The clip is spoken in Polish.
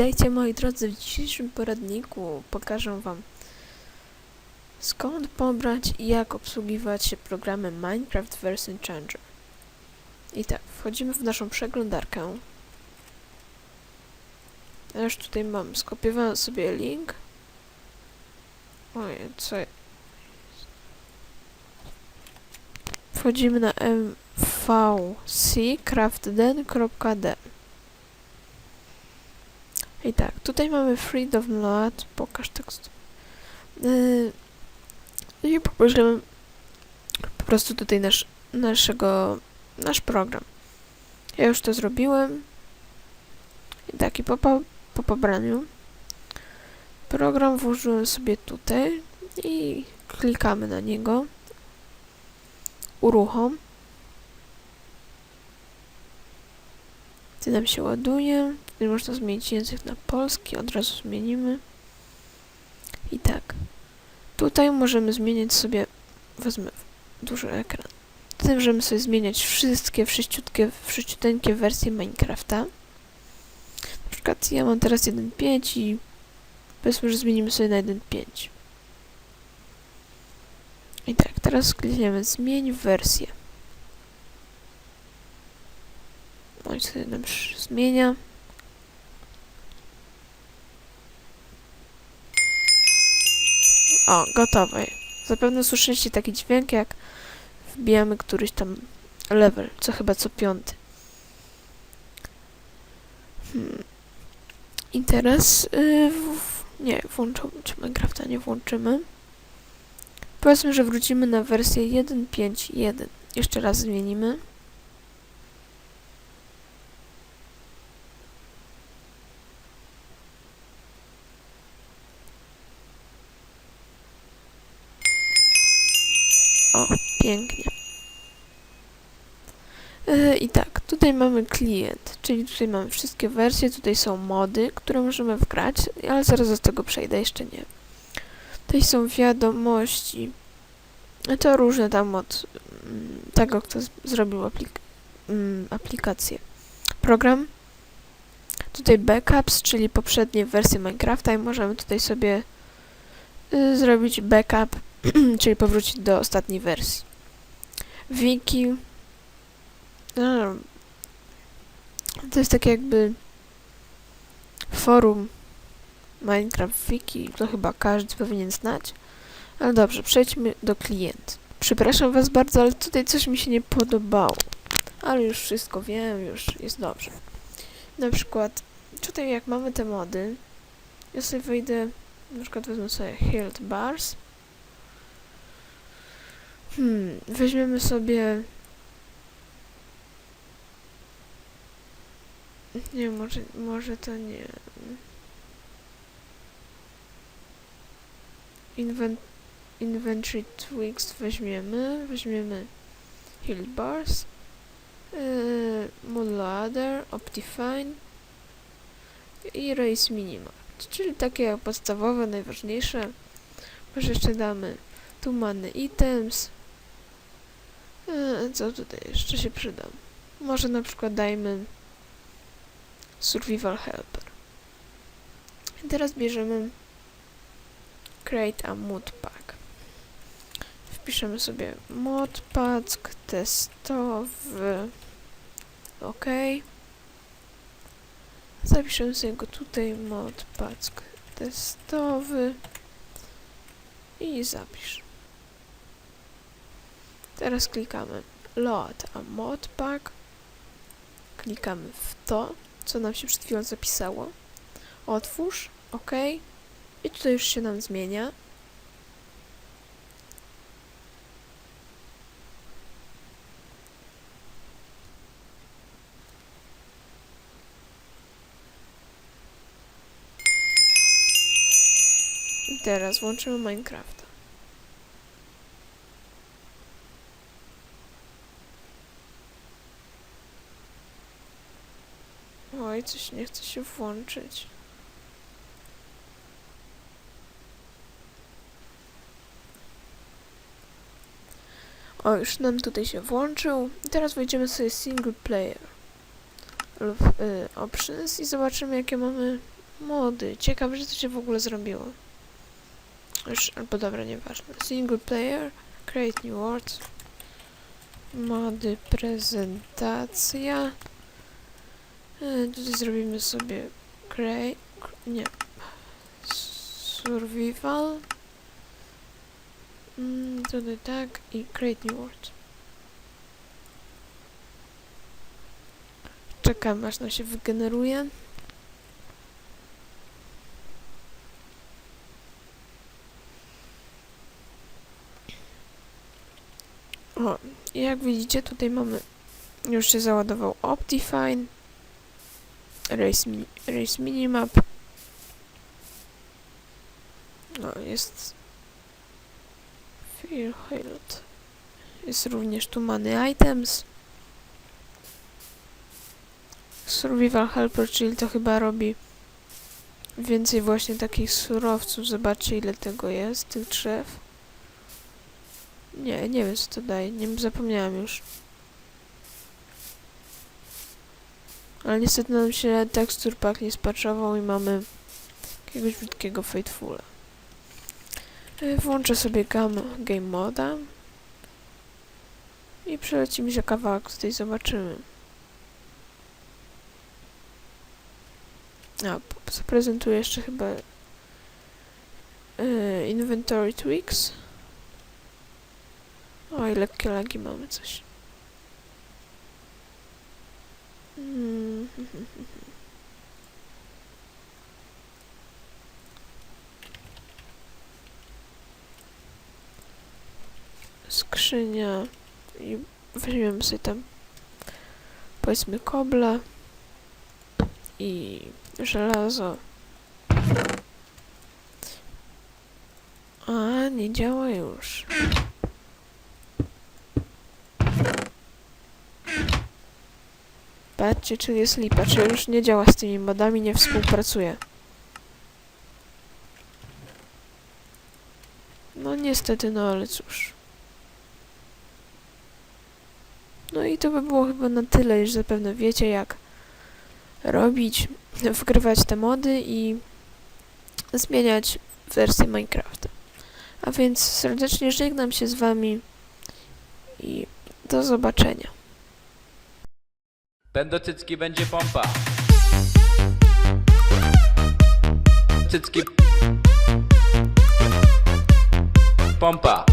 Witajcie moi drodzy, w dzisiejszym poradniku pokażę wam skąd pobrać i jak obsługiwać programy Minecraft Version Changer. I tak, wchodzimy w naszą przeglądarkę. Ja już tutaj mam, skopiowałem sobie link. Oj, co... Wchodzimy na mvccraftden.d i tak, tutaj mamy Freedom Load, pokaż tekst. Yy, I pobierzemy po prostu tutaj nasz, naszego, nasz program. Ja już to zrobiłem. I tak, i po, po, po pobraniu program włożyłem sobie tutaj i klikamy na niego. Uruchom. Gdy nam się ładuje, można zmienić język na polski, od razu zmienimy. I tak. Tutaj możemy zmieniać sobie, wezmę duży ekran. Tutaj możemy sobie zmieniać wszystkie wszyściutkie, wszyściuteńkie wersje Minecrafta. Na przykład ja mam teraz 1.5 i powiedzmy, że zmienimy sobie na 1.5. I tak, teraz klikniemy zmień wersję. No i sobie nam zmienia. O, gotowe. Zapewne słyszeliście taki dźwięk, jak wbijamy któryś tam level, co chyba co piąty. Hmm. I teraz yy, w, nie, włączymy Minecrafta, nie włączymy. Powiedzmy, że wrócimy na wersję 1.5.1. Jeszcze raz zmienimy. O, pięknie. Yy, I tak, tutaj mamy klient, czyli tutaj mamy wszystkie wersje, tutaj są mody, które możemy wgrać, ale zaraz do tego przejdę, jeszcze nie. Tutaj są wiadomości. To różne tam od mm, tego, kto zrobił aplik mm, aplikację. Program. Tutaj backups, czyli poprzednie wersje Minecrafta i możemy tutaj sobie y, zrobić backup czyli powrócić do ostatniej wersji. Wiki. No, to jest takie jakby forum Minecraft Wiki, to chyba każdy powinien znać. Ale dobrze, przejdźmy do klienta. Przepraszam was bardzo, ale tutaj coś mi się nie podobało. Ale już wszystko wiem, już jest dobrze. Na przykład, tutaj jak mamy te mody, ja sobie wejdę, na przykład wezmę sobie Hilt Bars. Hmm, weźmiemy sobie. Nie, może, może to nie. Inven inventory Twigs weźmiemy. Weźmiemy Heal Bars. Yy, Moonladder, Optifine i Race Minima. Czyli takie podstawowe, najważniejsze. Może jeszcze damy tu items. E, co tutaj jeszcze się przyda? Może na przykład dajmy Survival Helper. I teraz bierzemy Create a Mod Pack. Wpiszemy sobie Mod Pack testowy. OK. Zapiszemy sobie go tutaj Mod Pack testowy i zapisz. Teraz klikamy Load a Modpack. Klikamy w to, co nam się przed chwilą zapisało. Otwórz, OK. I tutaj już się nam zmienia. I teraz włączymy Minecrafta. Oj, coś nie chce się włączyć. O, już nam tutaj się włączył. I teraz wejdziemy sobie single player lub y, options i zobaczymy jakie mamy Mody. Ciekawe, że to się w ogóle zrobiło. Już, albo dobra, nieważne. Single player. Create new words. Mody, prezentacja. E, tutaj zrobimy sobie create, nie, survival. Mm, tutaj tak i create new words. Czekam aż nam się wygeneruje. O, jak widzicie tutaj mamy, już się załadował Optifine, Race, mini, race Minimap. No, jest Fear Hilt. Jest również tu Money Items. Survival Helper, czyli to chyba robi więcej właśnie takich surowców. Zobaczcie ile tego jest, tych drzew. Nie, nie wiem co to daje, nie zapomniałam już. Ale niestety nam się tekstur pack nie spaczował i mamy jakiegoś brzydkiego Fatefula. Y, Włączę sobie gam, game moda i przelecimy się kawałek, tutaj zobaczymy. A, zaprezentuję jeszcze chyba y, inventory tweaks. O, i lekkie lagi mamy coś. Skrzynia i weźmiemy sobie tam powiedzmy kobla i żelazo. A, nie działa już. Patrzcie, czy jest lipa, czy już nie działa z tymi modami, nie współpracuje. No niestety, no ale cóż. No i to by było chyba na tyle, już zapewne wiecie jak robić, wgrywać te mody i zmieniać wersję Minecrafta. A więc serdecznie żegnam się z wami i do zobaczenia. Będą cycki, będzie pompa. Cycki. Pompa.